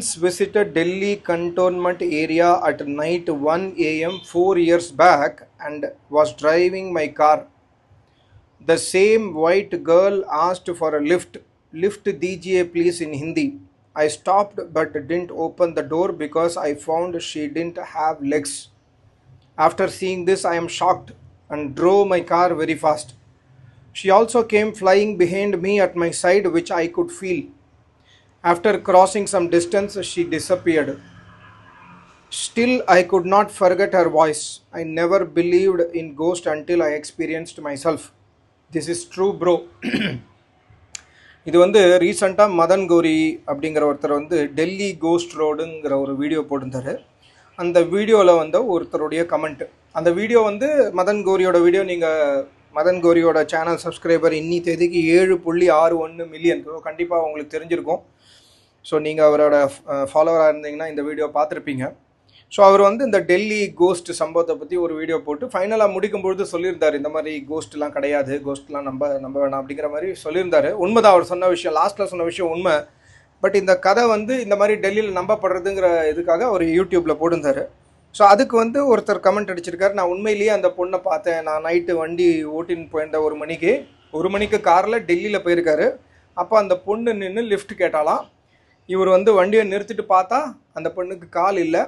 once visited Delhi cantonment area at night 1 am 4 years back and was driving my car. The same white girl asked for a lift. Lift DGA please in Hindi. I stopped but didn't open the door because I found she didn't have legs. After seeing this, I am shocked and drove my car very fast. She also came flying behind me at my side, which I could feel. After crossing some distance, she disappeared. Still, I could not forget her voice. I never believed in ghost until I experienced myself. This is true bro இது வந்து ரீசண்டாக மதன் கோரி அப்படிங்கிற ஒருத்தர் வந்து Delhi cost ரோடுங்கிற ஒரு video போட்டிருந்தாரு அந்த வீடியோவில் வந்து ஒருத்தருடைய கமெண்ட் அந்த வீடியோ வந்து மதன் கோரியோட வீடியோ நீங்கள் மதன் கௌரியோட சேனல் சப்ஸ்கிரைபர் இன்னி தேதிக்கு ஏழு புள்ளி ஆறு ஒன்று மில்லியன் கண்டிப்பாக உங்களுக்கு தெரிஞ்சிருக்கும் ஸோ நீங்கள் அவரோட ஃபாலோவராக இருந்தீங்கன்னா இந்த வீடியோ பார்த்துருப்பீங்க. ஸோ அவர் வந்து இந்த டெல்லி கோஸ்ட் சம்பவத்தை பற்றி ஒரு வீடியோ போட்டு ஃபைனலாக முடிக்கும்பொழுது சொல்லியிருந்தார் இந்த மாதிரி கோஸ்ட்லாம் கிடையாது கோஸ்ட்லாம் நம்ப நம்ப வேணாம் அப்படிங்கிற மாதிரி சொல்லியிருந்தார். உண்மைதான் அவர் சொன்ன விஷயம் லாஸ்ட்டில் சொன்ன விஷயம் உண்மை. பட் இந்த கதை வந்து இந்த மாதிரி டெல்லியில் நம்பப்படுறதுங்கிற இதுக்காக அவர் யூடியூப்பில் போட்டிருந்தார். ஸோ அதுக்கு வந்து ஒருத்தர் கமெண்ட் அடிச்சிருக்காரு. நான் உண்மையிலேயே அந்த பொண்ணை பார்த்தேன். நான் நைட்டு வண்டி ஓட்டின்னு போயிருந்த ஒரு மணிக்கு ஒரு மணிக்கு காரில் டெல்லியில் போயிருக்காரு. அப்போ அந்த பொண்ணு நின்று லிஃப்ட் கேட்டாலாம் இவர் வந்து வண்டியை நிறுத்திட்டு பார்த்தா அந்த பொண்ணுக்கு கால் இல்லை.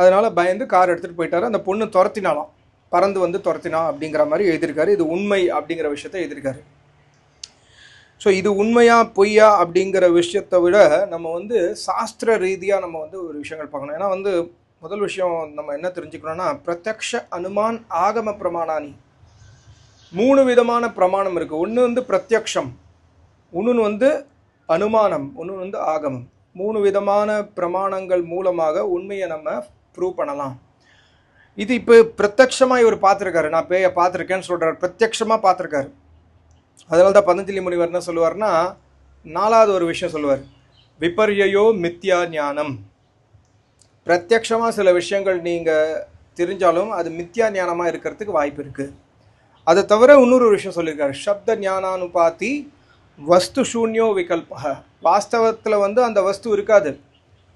அதனால் பயந்து கார் எடுத்துகிட்டு போயிட்டாரு. அந்த பொண்ணு துரத்தினாலாம் பறந்து வந்து துரத்தினா அப்படிங்கிற மாதிரி எழுதியிருக்காரு. இது உண்மை அப்படிங்கிற விஷயத்த எழுதியிருக்காரு. ஸோ இது உண்மையா பொய்யா அப்படிங்கிற விஷயத்தை விட நம்ம வந்து சாஸ்திர ரீதியாக நம்ம வந்து ஒரு விஷயங்கள் பார்க்கணும். ஏன்னா வந்து முதல் விஷயம் நம்ம என்ன தெரிஞ்சுக்கணும்னா பிரத்யக்ஷ அனுமான் ஆகம பிரமாணானி மூணு விதமான பிரமாணம் இருக்குது ஒன்று வந்து பிரத்யக்ஷம். ஒன்று வந்து அனுமானம் ஒன்று வந்து ஆகமம். மூணு விதமான பிரமாணங்கள் மூலமாக உண்மையை நம்ம ப்ரூவ் பண்ணலாம். இது இப்போ பிரத்யக்ஷமாக இவர் பார்த்துருக்காரு. நான் பேயை பார்த்துருக்கேன்னு சொல்கிறார் பிரத்யக்ஷமாக பார்த்துருக்காரு. அதனால தான் பதஞ்சலி முனிவர் என்ன சொல்லுவார்னா நாலாவது ஒரு விஷயம் சொல்லுவார். விபர்யோ மித்யா ஞானம். பிரத்யக்ஷமாக சில விஷயங்கள் நீங்கள் தெரிஞ்சாலும் அது மித்யா ஞானமாக இருக்கிறதுக்கு வாய்ப்பு இருக்குது அதை தவிர இன்னொரு விஷயம் சொல்லியிருக்காரு. சப்த ஞானானுபாத்தி வஸ்து சூன்யோ விகல்பக. வாஸ்தவத்தில் வந்து அந்த வஸ்து இருக்காது.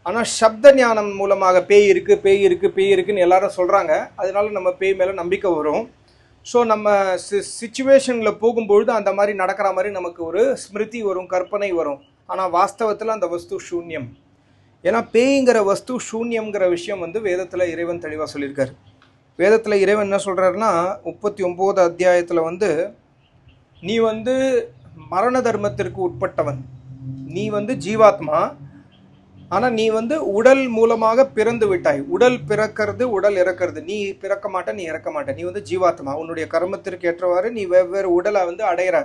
ஆனால் சப்த ஞானம் மூலமாக பேய் இருக்குது பேய் இருக்குது பேய் இருக்குன்னு எல்லாரும் சொல்கிறாங்க அதனால நம்ம பேய் மேலே நம்பிக்கை வரும். ஸோ நம்ம சி சுச்சுவேஷனில் போகும்பொழுது அந்த மாதிரி நடக்கிற மாதிரி நமக்கு ஒரு ஸ்மிருதி வரும் கற்பனை வரும். ஆனால் வாஸ்தவத்தில் அந்த வஸ்து சூன்யம். ஏன்னா பேய்ங்கிற வஸ்து சூன்யம்ங்கிற விஷயம் வந்து வேதத்தில் இறைவன் தெளிவாக சொல்லியிருக்காரு. வேதத்தில் இறைவன் என்ன சொல்கிறாருன்னா முப்பத்தி ஒம்பது அத்தியாயத்தில் வந்து நீ வந்து மரண தர்மத்திற்கு உட்பட்டவன். நீ வந்து ஜீவாத்மா. ஆனால் நீ வந்து உடல் மூலமாக பிறந்து விட்டாய். உடல் பிறக்கிறது உடல் இறக்கிறது. நீ பிறக்க மாட்ட நீ இறக்க மாட்ட. நீ வந்து ஜீவாத்மா. உன்னுடைய கர்மத்திற்கு ஏற்றவாறு நீ வெவ்வேறு உடலை வந்து அடையிற.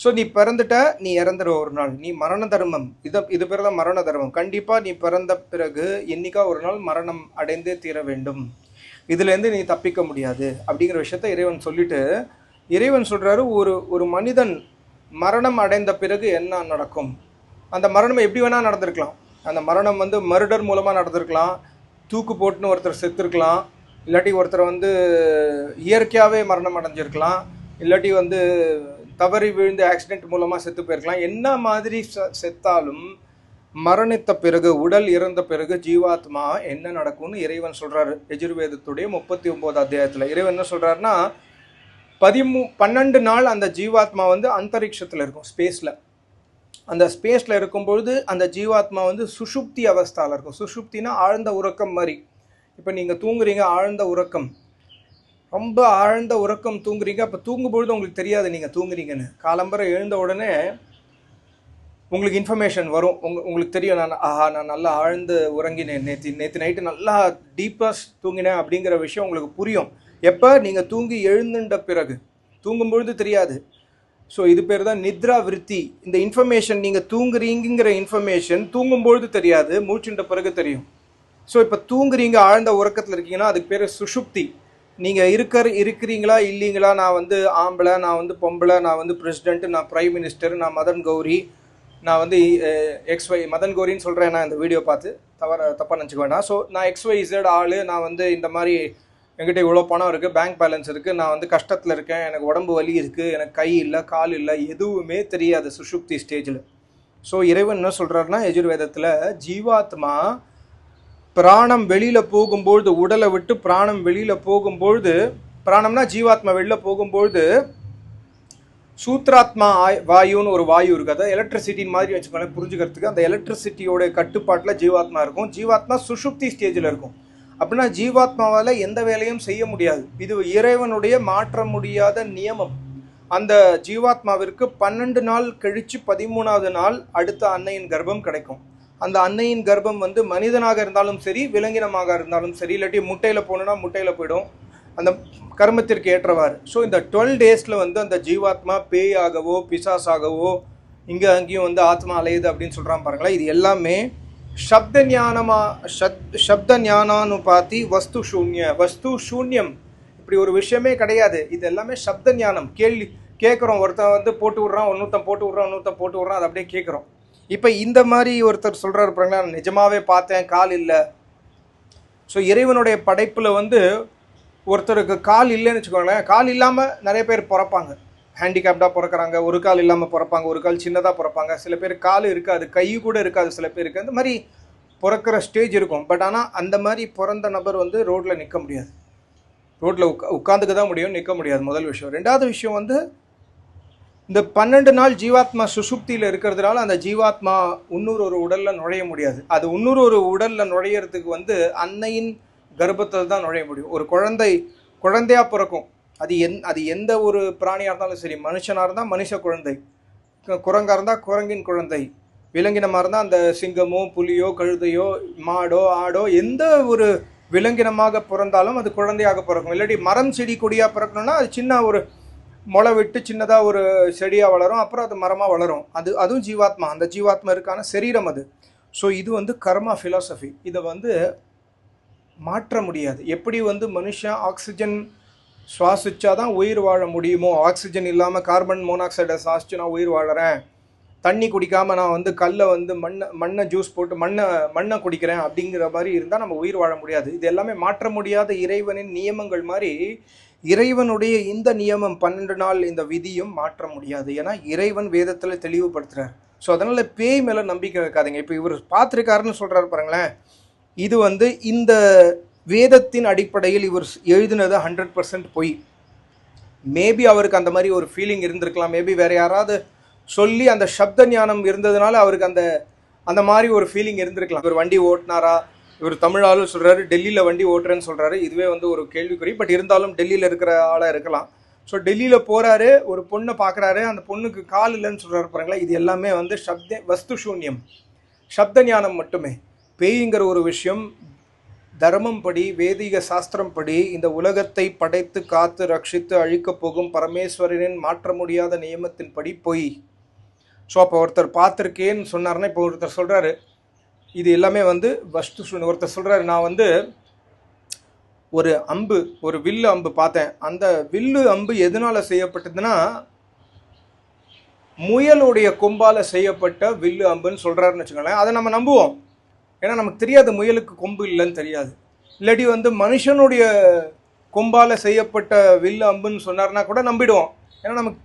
ஸோ நீ பிறந்துட்ட நீ இறந்துரு ஒரு நாள். நீ மரண தர்மம். இதை இது பேர் தான் மரண தர்மம். கண்டிப்பாக நீ பிறந்த பிறகு என்னைக்கா ஒரு நாள் மரணம் அடைந்தே தீர வேண்டும். இதுலேருந்து நீ தப்பிக்க முடியாது. அப்படிங்கிற விஷயத்த இறைவன் சொல்லிட்டு இறைவன் சொல்கிறாரு ஒரு ஒரு மனிதன் மரணம் அடைந்த பிறகு என்ன நடக்கும்? அந்த மரணம் எப்படி வேணால் நடந்திருக்கலாம். அந்த மரணம் வந்து மர்டர் மூலமாக நடந்திருக்கலாம். தூக்கு போட்டுன்னு ஒருத்தர் செத்துருக்கலாம். இல்லாட்டி ஒருத்தர் வந்து இயற்கையாகவே மரணம் அடைஞ்சிருக்கலாம். இல்லாட்டி வந்து தவறி விழுந்து ஆக்சிடெண்ட் மூலமாக செத்து போயிருக்கலாம். என்ன மாதிரி செ- செத்தாலும் மரணித்த பிறகு உடல் இறந்த பிறகு ஜீவாத்மா என்ன நடக்கும்னு இறைவன் சொல்கிறாரு எஜுர்வேதத்துடைய முப்பத்தி ஒம்பது அத்தியாயத்தில் இறைவன் என்ன சொல்கிறாருன்னா பதிமூ பன்னெண்டு நாள் அந்த ஜீவாத்மா வந்து அந்தரிக்ஷத்தில் இருக்கும் ஸ்பேஸில் அந்த ஸ்பேஸில் இருக்கும்பொழுது அந்த ஜீவாத்மா வந்து சுஷுப்தி அவஸ்தாவில் இருக்கும். சுஷுப்தினா ஆழ்ந்த உறக்கம் மாதிரி. இப்போ நீங்கள் தூங்குறீங்க ஆழ்ந்த உறக்கம். ரொம்ப ஆழ்ந்த உறக்கம் தூங்குறீங்க. அப்போ தூங்கும்பொழுது உங்களுக்கு தெரியாது நீங்கள் தூங்குறீங்கன்னு. காலம்பரை எழுந்த உடனே உங்களுக்கு இன்ஃபர்மேஷன் வரும். உங்க உங்களுக்கு தெரியும் நான் ஆஹா நான் நல்லா ஆழ்ந்து உறங்கினேன். நேற்று நேற்று நைட்டு நல்லா டீப்பாக தூங்கினேன் அப்படிங்கிற விஷயம் உங்களுக்கு புரியும். எப்போ? நீங்கள் தூங்கி எழுந்துட்ட பிறகு. தூங்கும்பொழுது தெரியாது. ஸோ இது பேர் தான் நித்ரா விருத்தி. இந்த இன்ஃபர்மேஷன் நீங்கள் தூங்குறீங்கிற இன்ஃபர்மேஷன் தூங்கும்பொழுது தெரியாது மூச்சுண்ட பிறகு தெரியும். ஸோ இப்போ தூங்குறீங்க ஆழ்ந்த உறக்கத்தில் இருக்கீங்கன்னா அதுக்கு பேர் சுஷுப்தி நீங்கள் இருக்கிற இருக்கிறீங்களா இல்லைங்களா நான் வந்து ஆம்பளை நான் வந்து பொம்பளை நான் வந்து பிரசிடென்ட் நான் பிரைம் மினிஸ்டர் நான் மதன் கௌரி நான் வந்து எக்ஸ் ஒய் மதன் கௌரின்னு சொல்கிறேன் நான் இந்த வீடியோ பார்த்து. தவற தப்பாக நினச்சிக்க வேண்டாம். ஸோ நான் எக்ஸ் ஒய் இசட் ஆள் நான் வந்து இந்த மாதிரி என்கிட்ட இவ்வளோ பணம் இருக்குது பேங்க் பேலன்ஸ் இருக்குது நான் வந்து கஷ்டத்தில் இருக்கேன் எனக்கு உடம்பு வலி இருக்குது எனக்கு கை இல்லை கால் இல்லை எதுவுமே தெரியாது சுஷுப்தி ஸ்டேஜில் ஸோ இறைவன் என்ன சொல்கிறாருன்னா எஜுர்வேதத்தில் ஜீவாத்மா பிராணம் வெளியில் போகும்பொழுது உடலை விட்டு பிராணம் வெளியில் போகும்பொழுது பிராணம்னா ஜீவாத்மா வெளியில் போகும்பொழுது சூத்ராத்மா ஆய் வாயுன்னு ஒரு வாயு இருக்குது அதை எலக்ட்ரிசிட்டின் மாதிரி வச்சுக்கோங்களேன் புரிஞ்சுக்கிறதுக்கு அந்த எலக்ட்ரிசிட்டியோட கட்டுப்பாட்டில் ஜீவாத்மா இருக்கும். ஜீவாத்மா சுஷுப்தி ஸ்டேஜில் இருக்கும். அப்படின்னா ஜீவாத்மாவால் எந்த வேலையும் செய்ய முடியாது. இது இறைவனுடைய மாற்ற முடியாத நியமம். அந்த ஜீவாத்மாவிற்கு பன்னெண்டு நாள் கழித்து பதிமூணாவது நாள் அடுத்த அன்னையின் கர்ப்பம் கிடைக்கும். அந்த அன்னையின் கர்ப்பம் வந்து மனிதனாக இருந்தாலும் சரி விலங்கினமாக இருந்தாலும் சரி இல்லாட்டி முட்டையில் போகணுன்னா முட்டையில் போயிடும். அந்த கர்மத்திற்கு ஏற்றவாறு. ஸோ இந்த டுவெல் டேஸில் வந்து அந்த ஜீவாத்மா பேயாகவோ பிசாசாகவோ இங்கே அங்கேயும் வந்து ஆத்மா அலையுது அப்படின்னு சொல்கிறான் பாருங்களேன். இது எல்லாமே சப்த ஞானமா சப்த ஞானானுபாதி வஸ்து சூன்ய வஸ்து சூன்யம். இப்படி ஒரு விஷயமே கிடையாது. இது எல்லாமே சப்த ஞானம் கேள்வி கேட்குறோம். ஒருத்தன் வந்து போட்டு விட்றான் ஒன்னொருத்தன் போட்டு விட்றான் ஒன்றுத்தன் போட்டு விட்றான் அதை அப்படியே கேட்குறோம். இப்போ இந்த மாதிரி ஒருத்தர் சொல்கிறாரு பாருங்களேன் நான் நிஜமாகவே பார்த்தேன் கால் இல்லை. ஸோ இறைவனுடைய படைப்பில் வந்து ஒருத்தருக்கு கால் இல்லைன்னு வச்சுக்கோங்களேன். கால் இல்லாமல் நிறைய பேர் பிறப்பாங்க. ஹேண்டிகேப்டாக பிறக்கிறாங்க ஒரு கால் இல்லாமல் பிறப்பாங்க ஒரு கால் சின்னதாக பிறப்பாங்க. சில பேர் கால் இருக்காது கை கூட இருக்காது சில பேருக்கு. அந்த மாதிரி பிறக்கிற ஸ்டேஜ் இருக்கும். பட் ஆனால் அந்த மாதிரி பிறந்த நபர் வந்து ரோட்டில் நிற்க முடியாது. ரோட்டில் உட்கா உட்காந்துக்க தான் முடியும் நிற்க முடியாது முதல் விஷயம். ரெண்டாவது விஷயம் வந்து இந்த பன்னெண்டு நாள் ஜீவாத்மா சுசுப்தியில் இருக்கிறதுனால அந்த ஜீவாத்மா இன்னொரு ஒரு உடலில் நுழைய முடியாது. அது இன்னொரு ஒரு உடலில் நுழையிறதுக்கு வந்து அன்னையின் கர்ப்பத்தில் தான் நுழைய முடியும். ஒரு குழந்தை குழந்தையாக பிறக்கும். அது எந் அது எந்த ஒரு பிராணியாக இருந்தாலும் சரி மனுஷனாக இருந்தால் மனுஷ குழந்தை. குரங்காக இருந்தால் குரங்கின் குழந்தை. விலங்கினமாக இருந்தால் அந்த சிங்கமோ புலியோ கழுதையோ மாடோ ஆடோ எந்த ஒரு விலங்கினமாக பிறந்தாலும் அது குழந்தையாக பிறக்கும். இல்லாட்டி மரம் செடி கொடியாக பிறக்கணும்னா அது சின்ன ஒரு முளை விட்டு சின்னதாக ஒரு செடியாக வளரும் அப்புறம் அது மரமாக வளரும். அது அதுவும் ஜீவாத்மா. அந்த ஜீவாத்மா இருக்கான சரீரம் அது. ஸோ இது வந்து கர்மா ஃபிலாசபி இதை வந்து மாற்ற முடியாது. எப்படி வந்து மனுஷன் ஆக்சிஜன் சுவாசிச்சா தான் உயிர் வாழ முடியுமோ? ஆக்சிஜன் இல்லாமல் கார்பன் மோனாக்சைடை சுவாசிச்சு நான் உயிர் வாழறேன். தண்ணி குடிக்காமல் நான் வந்து கல்லை வந்து மண்ணை மண்ணை ஜூஸ் போட்டு மண்ணை மண்ணை குடிக்கிறேன் அப்படிங்கிற மாதிரி இருந்தால் நம்ம உயிர் வாழ முடியாது. இது எல்லாமே மாற்ற முடியாத இறைவனின் நியமங்கள் மாதிரி இறைவனுடைய இந்த நியமம் பன்னெண்டு நாள் இந்த விதியும் மாற்ற முடியாது. ஏன்னா இறைவன் வேதத்தில் தெளிவுபடுத்துகிறார் ஸோ அதனால் பேய் மேலே நம்பிக்கை வைக்காதீங்க. இப்போ இவர் பார்த்துருக்காருன்னு சொல்கிறாரு பாருங்களேன். இது வந்து இந்த வேதத்தின் அடிப்படையில் இவர் எழுதினது ஹண்ட்ரட் பர்சன்ட் பொய். மேபி அவருக்கு அந்த மாதிரி ஒரு ஃபீலிங் இருந்திருக்கலாம். மேபி வேற யாராவது சொல்லி அந்த சப்த ஞானம் இருந்ததுனால அவருக்கு அந்த அந்த மாதிரி ஒரு ஃபீலிங் இருந்திருக்கலாம். இவர் வண்டி ஓட்டினாரா? இவர் தமிழாலும் சொல்கிறாரு டெல்லியில் வண்டி ஓட்டுறேன்னு சொல்கிறாரு இதுவே வந்து ஒரு கேள்விக்குறி. பட் இருந்தாலும் டெல்லியில் இருக்கிற ஆளாக இருக்கலாம். ஸோ டெல்லியில் போகிறாரு ஒரு பொண்ணை பார்க்குறாரு அந்த பொண்ணுக்கு கால் இல்லைன்னு சொல்கிறாரு பாருங்களேன். இது எல்லாமே வந்து சப்த வஸ்து சூன்யம். சப்த ஞானம் மட்டுமே. பேய்ங்கிற ஒரு விஷயம் தர்மம் படி வேதிக சாஸ்திரம் படி இந்த உலகத்தை படைத்து காத்து ரட்சித்து அழிக்கப் போகும் பரமேஸ்வரனின் மாற்ற முடியாத நியமத்தின்படி பொய். ஸோ அப்போ ஒருத்தர் பார்த்துருக்கேன்னு சொன்னார்னா இப்போ ஒருத்தர் சொல்கிறாரு இது எல்லாமே வந்து வஸ்து ஒருத்தர் சொல்கிறாரு நான் வந்து ஒரு அம்பு ஒரு வில்லு அம்பு பார்த்தேன். அந்த வில்லு அம்பு எதனால் செய்யப்பட்டதுன்னா முயலுடைய கொம்பால் செய்யப்பட்ட வில்லு அம்புன்னு சொல்கிறாருன்னு வச்சுக்கோங்களேன் அதை நம்ம நம்புவோம். ஏன்னா நமக்கு தெரியாது முயலுக்கு கொம்பு இல்லைன்னு தெரியாது. இல்லாட்டி வந்து மனுஷனுடைய கொம்பால் செய்யப்பட்ட வில்லு அம்புன்னு சொன்னார்னா கூட நம்பிடுவோம். ஏன்னா நமக்கு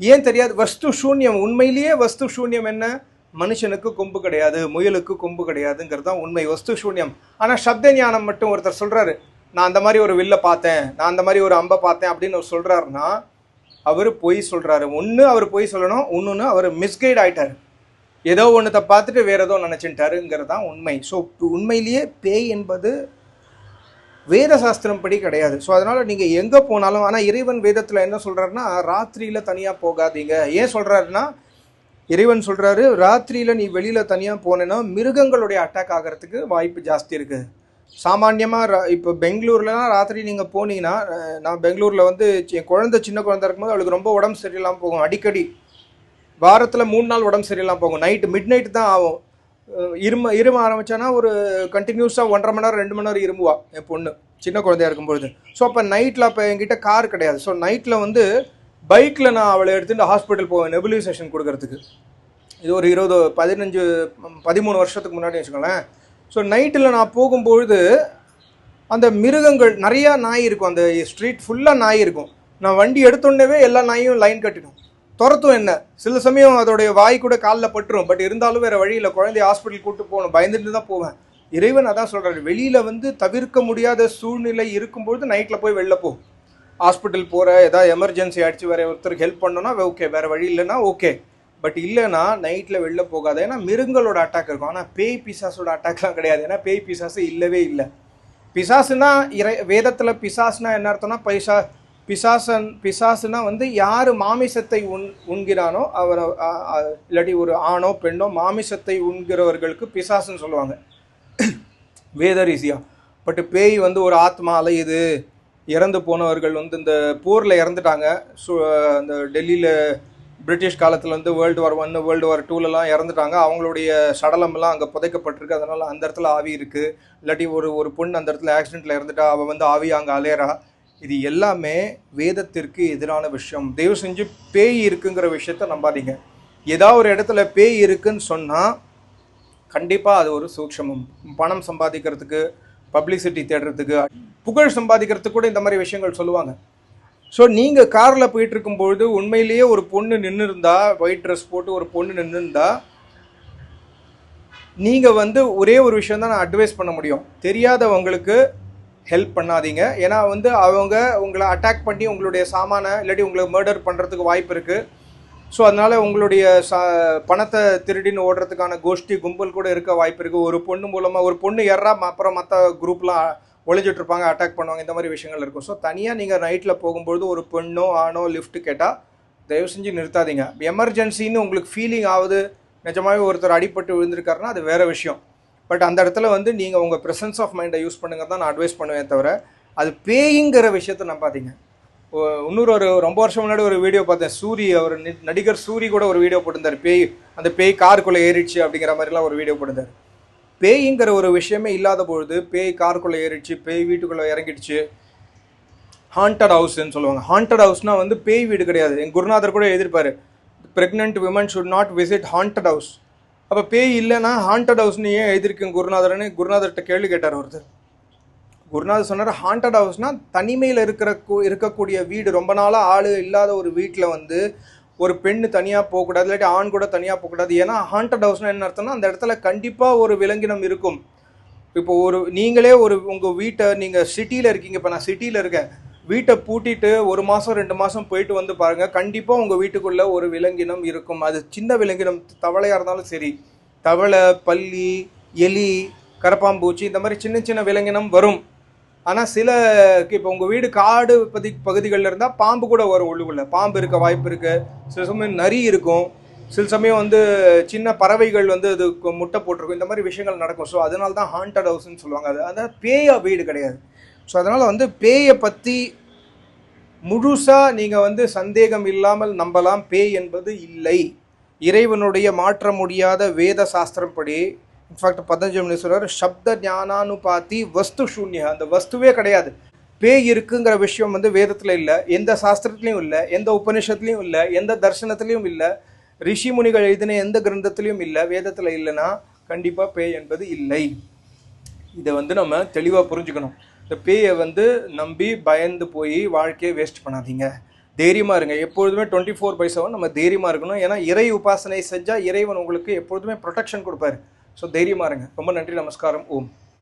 ஏன் தெரியாது? வஸ்து சூன்யம். உண்மையிலேயே வஸ்து சூன்யம் என்ன? மனுஷனுக்கு கொம்பு கிடையாது முயலுக்கு கொம்பு கிடையாதுங்கிறது தான் உண்மை. வஸ்து சூன்யம். ஆனால் சப்த ஞானம் மட்டும் ஒருத்தர் சொல்கிறாரு நான் அந்த மாதிரி ஒரு வில்லை பார்த்தேன் நான் அந்த மாதிரி ஒரு அம்பை பார்த்தேன் அப்படின்னு அவர் சொல்கிறாருன்னா அவர் பொய் சொல்கிறாரு ஒன்று அவர் பொய் சொல்லணும் ஒன்றுன்னு அவர் மிஸ்கைட் ஆகிட்டார் ஏதோ ஒன்றத்தை பார்த்துட்டு வேற ஏதோ நினச்சிட்டாருங்கிறது தான் உண்மை. ஸோ உண்மையிலேயே பேய் என்பது வேத சாஸ்திரம் படி கிடையாது. ஸோ அதனால் நீங்கள் எங்கே போனாலும் ஆனால் இறைவன் வேதத்தில் என்ன சொல்கிறாருன்னா ராத்திரியில் தனியாக போகாதீங்க. ஏன் சொல்கிறாருன்னா இறைவன் சொல்கிறாரு ராத்திரியில் நீ வெளியில் தனியாக போனேன்னா மிருகங்களுடைய அட்டாக் ஆகிறதுக்கு வாய்ப்பு ஜாஸ்தி இருக்குது சாமான்யமாக இப்போ பெங்களூர்லாம் ராத்திரி நீங்கள் போனீங்கன்னா நான் பெங்களூரில் வந்து என் குழந்தை சின்ன குழந்தை இருக்கும்போது அவளுக்கு ரொம்ப உடம்பு சரியில்லாமல் போகும். அடிக்கடி. வாரத்தில் மூணு நாள் உடம்பு சரியில்லாம் போகும். நைட்டு மிட் நைட் தான் ஆகும். இரும இரும ஆரம்பித்தானா ஒரு கண்டினியூஸாக ஒன்றரை மணி நேரம் ரெண்டு மணி நேரம் இருமுவா என் பொண்ணு சின்ன குழந்தையா இருக்கும்பொழுது ஸோ அப்போ நைட்டில் அப்போ என்கிட்ட கார் கிடையாது. ஸோ நைட்டில் வந்து பைக்கில் நான் அவளை எடுத்துகிட்டு ஹாஸ்பிட்டல் போவேன் நெபுலைசேஷன் கொடுக்கறதுக்கு. இது ஒரு இருபது பதினஞ்சு பதிமூணு வருஷத்துக்கு முன்னாடி வச்சுக்கோங்களேன். ஸோ நைட்டில் நான் போகும்பொழுது அந்த மிருகங்கள் நிறையா நாய் இருக்கும். அந்த ஸ்ட்ரீட் ஃபுல்லாக நாய் இருக்கும். நான் வண்டி எடுத்தோடனேவே எல்லா நாயும் லைன் கட்டிடும். துரத்தும் என்ன? சில சமயம் அதோடைய வாய் கூட காலில் பட்டுரும். பட் இருந்தாலும் வேறு வழியில் குழந்தைய ஹாஸ்பிட்டல் கூட்டு போகணும். பயந்துட்டு தான் போவேன். இறைவன் அதான் சொல்கிறாரு வெளியில் வந்து தவிர்க்க முடியாத சூழ்நிலை இருக்கும்பொழுது நைட்டில் போய் வெளில போ. ஹாஸ்பிட்டல் போகிற ஏதாவது எமர்ஜென்சி ஆயிடுச்சு வேற ஒருத்தருக்கு ஹெல்ப் பண்ணோன்னா ஓகே வேறு வழி இல்லைன்னா ஓகே பட் இல்லைன்னா நைட்டில் வெளில போகாது. ஏன்னா மிருங்களோட அட்டாக் இருக்கும். ஆனால் பேய் பிசாஸோட அட்டாக்லாம் கிடையாது. ஏன்னா பேய் பிசாசு இல்லவே இல்லை. பிசாசுனா இறை வேதத்தில் பிசாசுனா என்ன அர்த்தம்னா பைசா பிசாசன் பிசாசுனா வந்து யார் மாமிசத்தை உண் உண்கிறானோ அவர் இல்லாட்டி ஒரு ஆணோ பெண்ணோ மாமிசத்தை உண்கிறவர்களுக்கு பிசாசுன்னு சொல்லுவாங்க. வேத ரீதியா பட் பேய் வந்து ஒரு ஆத்மா அலையுது. இறந்து போனவர்கள் வந்து இந்த போரில் இறந்துட்டாங்க. ஸோ அந்த டெல்லியில் பிரிட்டிஷ் காலத்தில் வந்து வேர்ல்டு வார் ஒன்று வேர்ல்டு வார் டூலெலாம் இறந்துட்டாங்க. அவங்களுடைய சடலமெல்லாம் அங்கே புதைக்கப்பட்டிருக்கு. அதனால் அந்த இடத்துல ஆவி இருக்குது இல்லாட்டி ஒரு ஒரு பொண்ணு அந்த இடத்துல ஆக்சிடெண்ட்டில் இறந்துட்டா. அவள் வந்து ஆவி அங்கே அலையிறா. இது எல்லாமே வேதத்திற்கு எதிரான விஷயம். தயவு செஞ்சு பேய் இருக்குங்கிற விஷயத்த நம்பாதீங்க. ஏதாவது ஒரு இடத்துல பேய் இருக்குன்னு சொன்னால் கண்டிப்பாக அது ஒரு சூக்ஷமம் பணம் சம்பாதிக்கிறதுக்கு பப்ளிசிட்டி தேடுறதுக்கு புகழ் சம்பாதிக்கிறதுக்கு கூட இந்த மாதிரி விஷயங்கள் சொல்லுவாங்க. ஸோ நீங்கள் காரில் போயிட்டு இருக்கும்பொழுது உண்மையிலேயே ஒரு பொண்ணு நின்று இருந்தா ஒயிட் ட்ரெஸ் போட்டு ஒரு பொண்ணு நின்று இருந்தா நீங்கள் வந்து ஒரே ஒரு விஷயம் தான் நான் அட்வைஸ் பண்ண முடியும். தெரியாதவங்களுக்கு ஹெல்ப் பண்ணாதீங்க. ஏன்னா வந்து அவங்க உங்களை அட்டாக் பண்ணி உங்களுடைய சாமானை இல்லாட்டி உங்களை மர்டர் பண்ணுறதுக்கு வாய்ப்பு இருக்குது ஸோ அதனால் உங்களுடைய சா பணத்தை திருடின்னு ஓடுறதுக்கான கோஷ்டி கும்பல் கூட இருக்க வாய்ப்பு இருக்குது ஒரு பொண்ணு மூலமாக ஒரு பொண்ணு ஏறா அப்புறம் மற்ற குரூப்லாம் ஒழிஞ்சிட்ருப்பாங்க அட்டாக் பண்ணுவாங்க. இந்த மாதிரி விஷயங்கள் இருக்கும். ஸோ தனியாக நீங்கள் நைட்டில் போகும்பொழுது ஒரு பெண்ணோ ஆணோ லிஃப்ட் கேட்டால் தயவு செஞ்சு நிறுத்தாதீங்க. எமர்ஜென்சின்னு உங்களுக்கு ஃபீலிங் ஆகுது. நிஜமாகவே ஒருத்தர் அடிபட்டு விழுந்திருக்காருன்னா அது வேறு விஷயம். பட் அந்த இடத்துல வந்து நீங்கள் உங்கள் ப்ரெசன்ஸ் ஆஃப் மைண்டை யூஸ் பண்ணுங்க தான் நான் அட்வைஸ் பண்ணுவேன் தவிர அது பேயிங்கிற விஷயத்த நான் பார்த்தீங்க இன்னொரு ஒரு ரொம்ப வருஷம் முன்னாடி ஒரு வீடியோ பார்த்தேன். சூரி அவர் நி- நடிகர் சூரி கூட ஒரு வீடியோ போட்டிருந்தார். பேய் அந்த பேய் காருக்குள்ளே ஏறிடுச்சு அப்படிங்கிற மாதிரிலாம் ஒரு வீடியோ போட்டிருந்தார். பேய்ங்கிற ஒரு விஷயமே இல்லாத பொழுது பேய் காருக்குள்ளே ஏறிடுச்சு பேய் வீட்டுக்குள்ளே இறங்கிடுச்சு. ஹாண்டட் ஹவுஸ்ன்னு சொல்லுவாங்க. ஹாண்டட் ஹவுஸ்னால் வந்து பேய் வீடு கிடையாது. என் குருநாதர் கூட எழுதியிருப்பார் pregnant women should not visit haunted house அப்போ பேய் இல்லைன்னா ஹாண்டட் ஹவுஸ்னு ஏன் எழுதியிருக்கேன் குருநாதர்னு? குருநாதர்கிட்ட கேள்வி கேட்டார் ஒருத்தர். குருநாதர் சொன்னார் ஹாண்டட் ஹவுஸ்னால் தனிமையில் இருக்கிற கூ- இருக்கக்கூடிய வீடு. ரொம்ப நாளாக ஆள் இல்லாத ஒரு வீட்டில் வந்து ஒரு பெண்ணு தனியாக போகக்கூடாது இல்லாட்டி ஆண் கூட தனியாக போகக்கூடாது. ஏன்னா ஹாண்டட் ஹவுஸ்னால் என்ன அர்த்தம்னா அந்த இடத்துல கண்டிப்பாக ஒரு விலங்கினம் இருக்கும். இப்போ ஒரு நீங்களே ஒரு உங்கள் வீட்டை நீங்கள் சிட்டியில் இருக்கீங்க. இப்போ நான் சிட்டியில் இருக்கேன். வீட்டை பூட்டிட்டு ஒரு மாதம் ரெண்டு மாதம் போயிட்டு வந்து பாருங்கள் கண்டிப்பாக உங்கள் வீட்டுக்குள்ளே ஒரு விலங்கினம் இருக்கும். அது சின்ன விலங்கினம் தவளையாக இருந்தாலும் சரி. தவளை பல்லி எலி கரப்பாம்பூச்சி இந்த மாதிரி சின்ன சின்ன விலங்கினம் வரும். ஆனால் சில இப்போ உங்கள் வீடு காடு பதி பகுதிகளில் இருந்தால் பாம்பு கூட வரும் உள்ளுக்குள்ளே. பாம்பு இருக்க வாய்ப்பு இருக்குது சில சமயம் நரி இருக்கும். சில சமயம் வந்து சின்ன பறவைகள் வந்து அது முட்டை போட்டிருக்கும். இந்த மாதிரி விஷயங்கள் நடக்கும். ஸோ அதனால தான் ஹாண்டட் ஹவுஸ்ன்னு சொல்லுவாங்க. அது அதான் பேயா வீடு கிடையாது. ஸோ அதனால் வந்து பேயை பற்றி முழுசாக நீங்கள் வந்து சந்தேகம் இல்லாமல் நம்பலாம். பேய் என்பது இல்லை. இறைவனுடைய மாற்ற முடியாத வேத சாஸ்திரம் படி இன்ஃபேக்ட் பதஞ்சலி சொல்கிறார் சப்த ஞானானுபாத்தி வஸ்து சூன்யா. அந்த வஸ்துவே கிடையாது. பேய் இருக்குங்கிற விஷயம் வந்து வேதத்தில் இல்லை. எந்த சாஸ்திரத்துலையும் இல்லை. எந்த உபநிஷத்துலையும் இல்லை. எந்த தர்சனத்துலையும் இல்லை. ரிஷி முனிகள் எழுதின எந்த கிரந்தத்துலையும் இல்லை. வேதத்தில் இல்லைன்னா கண்டிப்பாக பேய் என்பது இல்லை. இதை வந்து நம்ம தெளிவாக புரிஞ்சுக்கணும். இந்த பேயை வந்து நம்பி பயந்து போய் வாழ்க்கையை வேஸ்ட் பண்ணாதீங்க. தைரியமாக இருங்க. எப்பொழுதுமே டுவெண்ட்டி ஃபோர் பை செவன் நம்ம தைரியமாக இருக்கணும். ஏன்னா இறை உபாசனை செஞ்சால் இறைவன் உங்களுக்கு எப்பொழுதுமே ப்ரொடெக்ஷன் கொடுப்பாரு. ஸோ தைரியமாக இருங்க. ரொம்ப நன்றி நமஸ்காரம். ஓம்.